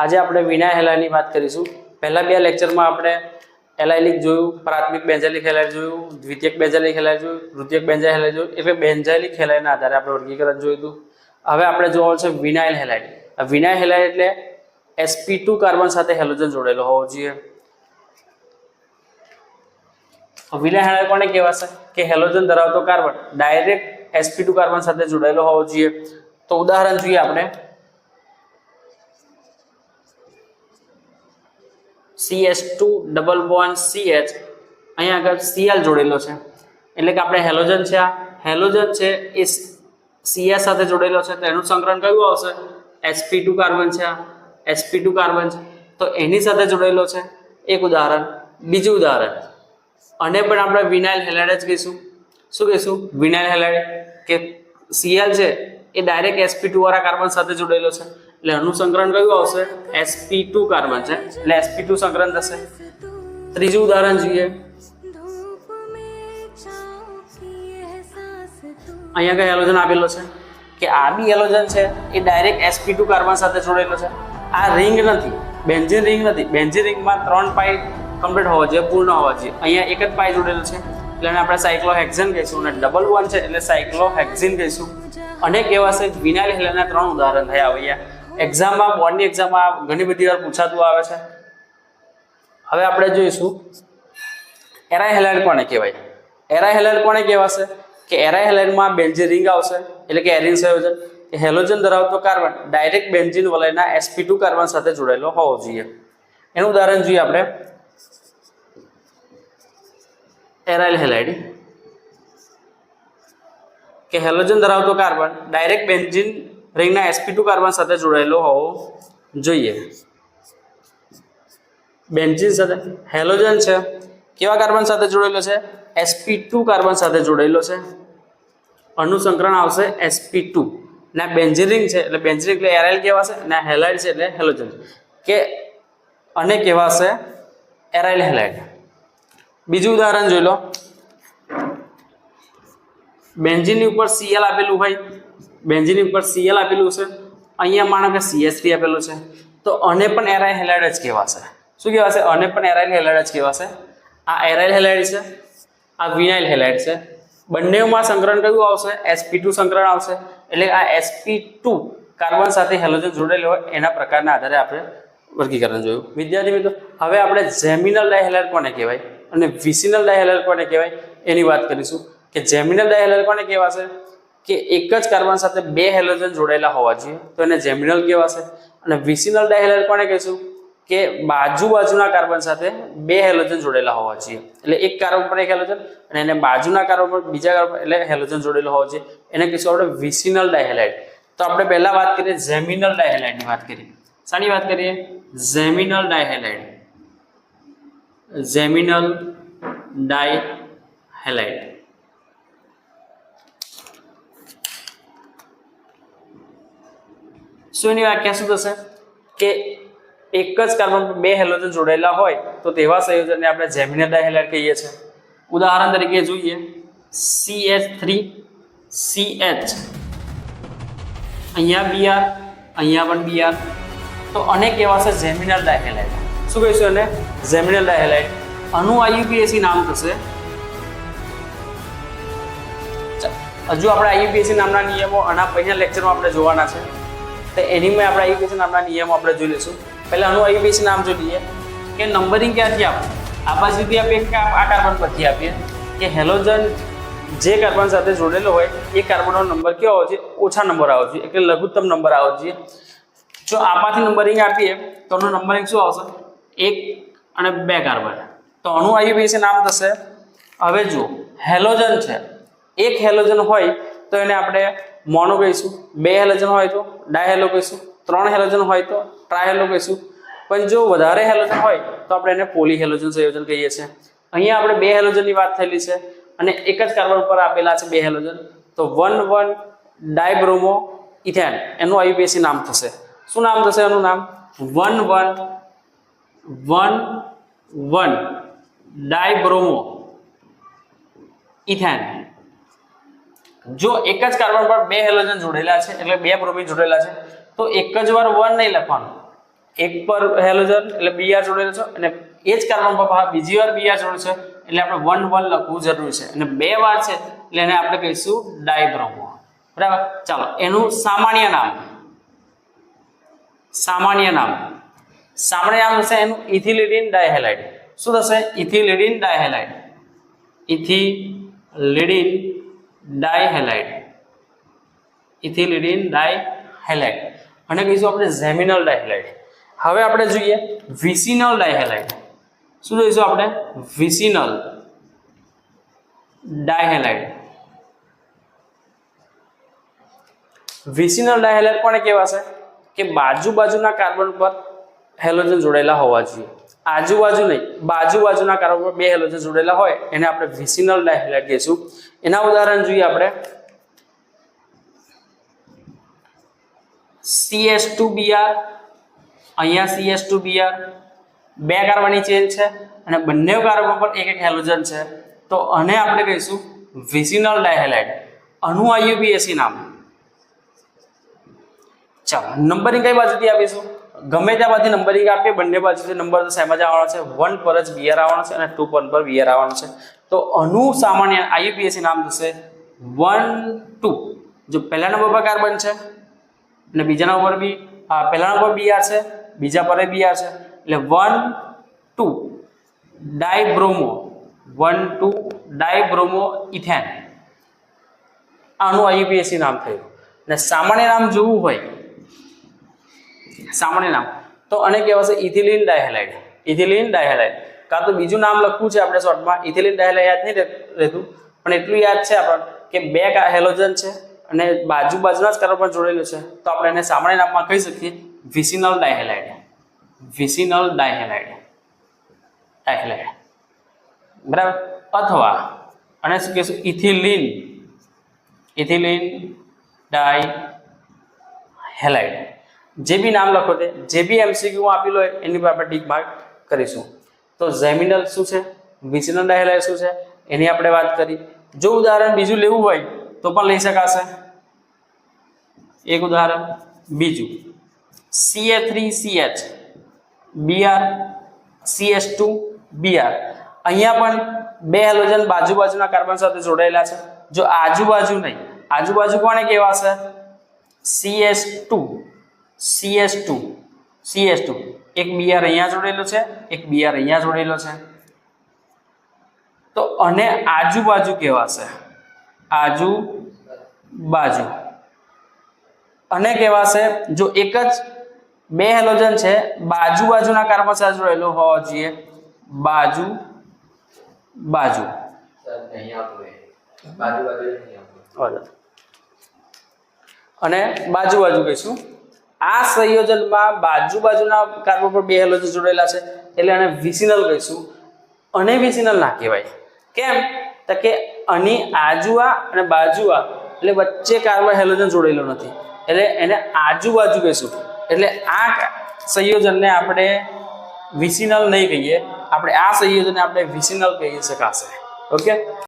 આજે આપણે વિના હેલાની વાત કરીશું. પહેલા બે લેક્ચરમાં આપણે એલાયલિક જોયું, પ્રાથમિક બેન્જાલિક હેલાય જોયું, દ્વિતીયક બેન્જાલિક હેલાય જોયું, તૃતીયક બેન્ઝાઇલ હેલાય જોયું એટલે બેન્જાલિક હેલાયના આધારે આપણે વર્ગીકરણ જોયું હતું. હવે આપણે જોવાનું છે વિનાઇલ હેલાઇડ આ વિનાઇલ હેલાઇડ એટલે એસપી ટુ કાર્બન સાથે હેલોજન જોડેલો હોવો જોઈએ. વિનાઇલ હેલાઇડ કોને કહેવાશે? કે હેલોજન ધરાવતો carbon. Direct SP two carbon સાથે જોડાયેલો હોવો જોઈએ. તો ઉદાહરણ જોઈએ આપણે. CH two double bond CH અહીંયા આગળ સીએલ જોડેલો છે. એટલે કે આપણે હેલોજન છે આ. હેલોજન છે એ સીએસ સાથે જોડેલો છે. તો એનું સંકરણ કયું આવશે? એસપી ટુ કાર્બન છે આ. એસપી ટુ કાર્બન છે. તો એની સાથે જોડેલો છે એક ઉદાહરણ. બીજું ઉદાહરણ. અને પણ આપણે વિનાઇલ હેલાઇડ જ કહીશું. શું કહીશું? Vinyl halide. કે સીએલ છે એ ડાયરેક્ટ એસપી વાળા કાર્બન સાથે જોડેલો છે. એટલે એનું સંકરણ કયું આવશે? એસપી ટુ કાર્બન છે. એટલે એસપી ટુ સંકરણ થશે. ત્રીજું ઉદાહરણ જોઈએ. અહીંયા કઈ એલોજન આપેલો છે? કે આ બી એલોજન છે. એ ડાયરેક્ટ એસપી ટુ કાર્બન સાથે જોડેલો છે. આ રિંગ નથી. બેન્ઝિન રિંગ નથી. બેન્ઝિન રિંગમાં ત્રણ પાઈ કમ્પ્લીટ હોવા જોઈએ, પૂર્ણ હોવા જોઈએ. અહીંયા એક જ પાઈ જોડેલો છે. એટલે એને આપણે સાયક્લોહેક્ઝન કહીશું અને ડબલ વન છે એટલે સાયક્લોહેક્ઝિન કહીશું. અનેક એવા છે? વિનાઇલ હેલેના ત્રણ ઉદાહરણ થયા અહીંયા. એક્ઝામમાં બોર્ડની એક્ઝામમાં ઘણી બધી વાર પૂછાતું આવે છે. હવે આપણે જોઈશું, એરાય હેલાઇડ કોને કહેવાય? એરાય હેલાઇન કોને કહેવાશે? કે એરાય હેલાઇનમાં બેન્ઝિન રિંગ આવશે, એટલે કે એરિન સંયોજન. કે હેલોજન ધરાવતો કાર્બન ડાયરેક્ટ બેન્ઝિન વલયના એસપી ટુ કાર્બન સાથે જોડાયેલો હોવો જોઈએ. એનું ઉદાહરણ જોઈએ આપણે. Aryl halide. કે હેલોજન ધરાવતો કાર્બન ડાયરેક્ટ બેન્ઝિન રિંગના એસપી ટુ કાર્બન સાથે જોડાયેલો હોવો જોઈએ. બેન્ઝિન સાથે હેલોજન છે. કેવા કાર્બન સાથે જોડેલો છે? એસપી ટુ કાર્બન સાથે જોડેલો છે. અનુસંકરણ આવશે એસપી ટુ ને બેન્ઝિન રિંગ છે, એટલે બેન્ઝિન એટલે એરાઇલ કહેવાશે ને હેલાઇડ છે, એટલે હેલોજન કે અને કહેવાશે એરાઇલ હેલાઇડ બીજું ઉદાહરણ જોઈ લો. બેન્ઝિનની ઉપર સીએલ આપેલું હોય બેન્ઝિનની ઉપર સીએલ આપેલું છે. અહીંયા માનો કે સીએસટી આપેલું છે. તો અને પણ એરાઇલ હેલાઇડ જ કહેવાશે. શું કહેવાશે? અને પણ એરાઇલ હેલાઇડ જ કહેવાશે. આ એરાઇલ હેલાઇડ છે, આ વિનાઇલ હેલાઇડ છે. બંનેમાં સંકરણ કયું આવશે? એસપી ટુ સંકરણ આવશે. એટલે આ એસપી ટુ કાર્બન સાથે હેલોજન જોડેલું હોય, એના પ્રકારના આધારે આપણે વર્ગીકરણ જોયું. વિદ્યાર્થી મિત્રો, હવે આપણે જેમિનલ ડાયહેલાઇડ કોને કહેવાય? અને વિસિનલ ડાયહેલાઇડ કોને કહેવાય? એની વાત કરીશું. કે જેમિનલ ડાયહેલાઇડ કોને કહેવાશે? કે એક જ કાર્બન સાથે બે હેલોજન જોડાયેલા હોવા જોઈએ. તો એને જેમિનલ કહેવાશે. અને વિસિનલ ડાયહેલાઇડ કોને કહીશું? કે બાજુ બાજુના કાર્બન સાથે બે હેલોજન જોડેલા હોવા જોઈએ. એટલે એક કાર્બન પર એક હેલોજન અને એને બાજુના કાર્બન પર બીજા કાર્બન એટલે હેલોજન જોડેલો હોવો જોઈએ. એને કહીશું આપણે વિસિનલ ડાયહેલાઇડ તો આપણે પહેલા વાત કરીએ જેમિનલ ડાયહેલાઇડની વાત કરીએ. શાની વાત કરીએ? જેમિનલ ડાયહેલાઇડ જેમિનલ ડાયહેલાઇડ શું એની વ્યાખ્યા શું થશે? કે એક જ કાર્બન પર બે હેલોજન જોડાયેલા હોય, તો તેવા સંયોજનને આપણે જેમિનર ડાયહેલાઇડ કહીએ છીએ. ઉદાહરણ તરીકે જોઈએ. C H three C H અહીંયા બીઆર અહીંયા પણ બીઆર તો અનેક એવા છે જેમિનલ ડાયહેલાઇડ શું કહીશું એને? જેમિનલ ડાયહેલાઇડ અનુ આઈયુપીએસી નામ થશે. હજુ આપણે આઈયુપીએસી નામના નિયમો આના પહેલા લેક્ચરમાં આપણે જોવાના છે. તો એની મેં આપણે આઈયુપીએસી નામના નિયમો આપણે જોઈ લઈશું. પહેલા આનું આઈયુપીએસી નામ જોઈ લઈએ કે નંબરિંગ ક્યાંથી આપવું આપણા બાજુથી આપીએ કે આ કાર્બન પરથી આપીએ. કે હેલોજન જે કાર્બન સાથે જોડેલો હોય, એ કાર્બનનો નંબર કેવો આવે છે ઓછા નંબર આવે જોઈએ. એટલે લઘુત્તમ નંબર આવે જોઈએ. જો આપાથી નંબરિંગ આપીએ, તો એનું નંબરિંગ શું આવશે? એક અને બે કાર્બન તો આનું આઈયુપીએસી નામ થશે. હવે જુઓ હેલોજન છે. એક હેલોજન હોય, તો એને આપણે મોનો કહીશું, બે હેલોજન હોય તો ડાયહેલો કહીશું, ત્રણ હેલોજન હોય તો ટ્રાયહેલો કહીશું. પણ જો વધારે હેલોજન હોય તો આપણે એને પોલી હેલોજન સંયોજન કહીએ છીએ. અહીંયા આપણે બે હેલોજનની વાત થયેલી છે અને એક જ કાર્બન પર આપેલા છે બે હેલોજન તો વન વન ડાયબ્રોમો ઇથેન, એનું આયુપીએસી નામ થશે. શું નામ થશે એનું નામ? One one one one dibromo ethane. જો એક જ કાર્બન પર બે હેલોજન જોડેલા છે, એટલે બે બ્રોમિન જોડેલા છે, તો એક જ વાર વન નહીં લખવાનું. એક પર હેલોજન એટલે બીઆર જોડેલો છે, અને એ જ કાર્બન પર બીજી વાર બીઆર જોડે છે, એટલે આપણે વન વન લખવું જરૂરી છે. અને બે વાર છે, એટલે એને આપણે કહીશું ડાયબ્રોમો બરાબર? ચાલો, એનું સામાન્ય નામ. સામાન્ય નામ. સામાન્ય નામ થશે એનું ઇથિલિડિન ડાયહેલાઇડ શું થશે? Ethylidene dihalide ethylidene dihalide. Ethylidene dihalide. અને કહીશું આપણે ઝેમિનલ ડાયહેલાઇડ. હવે આપણે જોઈએ વિસિનલ ડાયહેલાઇડ. શું જોઈશું આપણે? Vicinal dihalide. વિસિનલ ડાયહેલાઇડ પણ કેવા છે કે બાજુ બાજુના કાર્બન પર હેલોજન જોડાયેલા હોવા જોઈએ. આજુબાજુ નહીં બાજુ બાજુના કાર્બન પર બે હેલોજન જોડેલા હોય, એને આપણે વિસિનલ ડાયહેલાઇડ કહીશું. એના ઉદાહરણ જોઈએ આપણે. સીએસ ટુ બીઆર અહીંયા સીએસ ટુ બીઆર બે કાર્બનની ચેન છે અને બંને કાર્બન પર એક એક હેલોજન છે. તો આને આપણે કહીશું વિસિનલ ડાયહેલાઇડ. આનું આયુપીએસી નામ. ચાલો નંબરની કઈ બાજુથી આપીશું? ગમે ત્યાં બાજુ નંબરિંગ આપીએ, બંને બાજુથી નંબર તો સેમ જ આવવાનો છે. વન પર જ બીઆર આવવાનો છે અને ટુ પર પર બીઆર આવવાનો છે. તો અનું સામાન્ય આયુપીએસી નામ થશે વન, ટુ. જો પહેલા નંબર પર કાર્બન છે, અને બીજા નંબર બી, આ પહેલા નંબર બીઆર છે, બીજા પર બીઆર છે. એટલે one, two. Dibromo. One, two. Dibromo ethane. આનું આયુપીએસસી નામ થયું. અને સામાન્ય નામ જોવું હોય સામાન્ય નામ. તો આને કહેવાશે ઇથિલિન ડાયહેલાઇડ. Ethylene dihalide. કાં તો બીજું નામ લખવું છે આપણે શોર્ટમાં. ઇથિલિન ડાયહેલાઇડ યાદ નહીં રહે- રહેતું. પણ એટલું યાદ છે આપણને કે બે હેલોજન છે અને બાજુ બાજુના જ કાર્બન જોડેલું છે. તો આપણે એને સામાન્ય નામમાં કહી શકીએ. Vicinal dihalide. Vicinal dihalide. Dihalide. બરાબર? અથવા, અને શું કહેશું? ઇથિલિન. ઇથિલિન ડાય હેલાઇડ જે બી નામ લખો તે, જે બી એમસીક્યુ આપેલો હોય એની પર આપણે ટીક માર્ક કરીશું. તો ઝેમિનલ શું છે? વિચલન ડાયહેલાઇડ શું છે? એની આપણે વાત કરી. જો ઉદાહરણ બીજું લેવું હોય, તો પણ લઈ શકાશે. એક ઉદાહરણ, બીજું. CA three CH BR CH two BR અહીંયા પણ બે હેલોજન બાજુ બાજુના કાર્બન સાથે જોડાયેલા છે. જો આજુબાજુ નહીં, આજુબાજુ કોને કહેવાશે? CS two CS two. CS two. એક બીઆર અહીંયા જોડેલો છે એક બીઆર અહીંયા જોડેલો છે. તો અને આજુબાજુ કહેવાશે આજુબાજુ. અને કહેવાશે જો એક જ બે હેલોજન છે બાજુ બાજુના કાર્બન સાથે જોડેલો હોવો જોઈએ. બાજુ બાજુ. અને બાજુ બાજુ કહીશું. આ સંયોજનમાં બાજુ બાજુના કાર્બન પર બે હેલોજન જોડેલા છે. એટલે આને વિસિનલ કહીશું. અને વિસિનલ ના કહેવાય. કેમ? તો કે આની આજુઆ અને બાજુઆ એટલે વચ્ચે કાર્બન હેલોજન જોડેલો નથી. એટલે એને આજુબાજુ કહીશું. એટલે આ સંયોજનને આપણે વિસિનલ નહીં કહીએ. આપણે આ સંયોજનને આપણે વિસિનલ કહી શકાશે. ઓકે?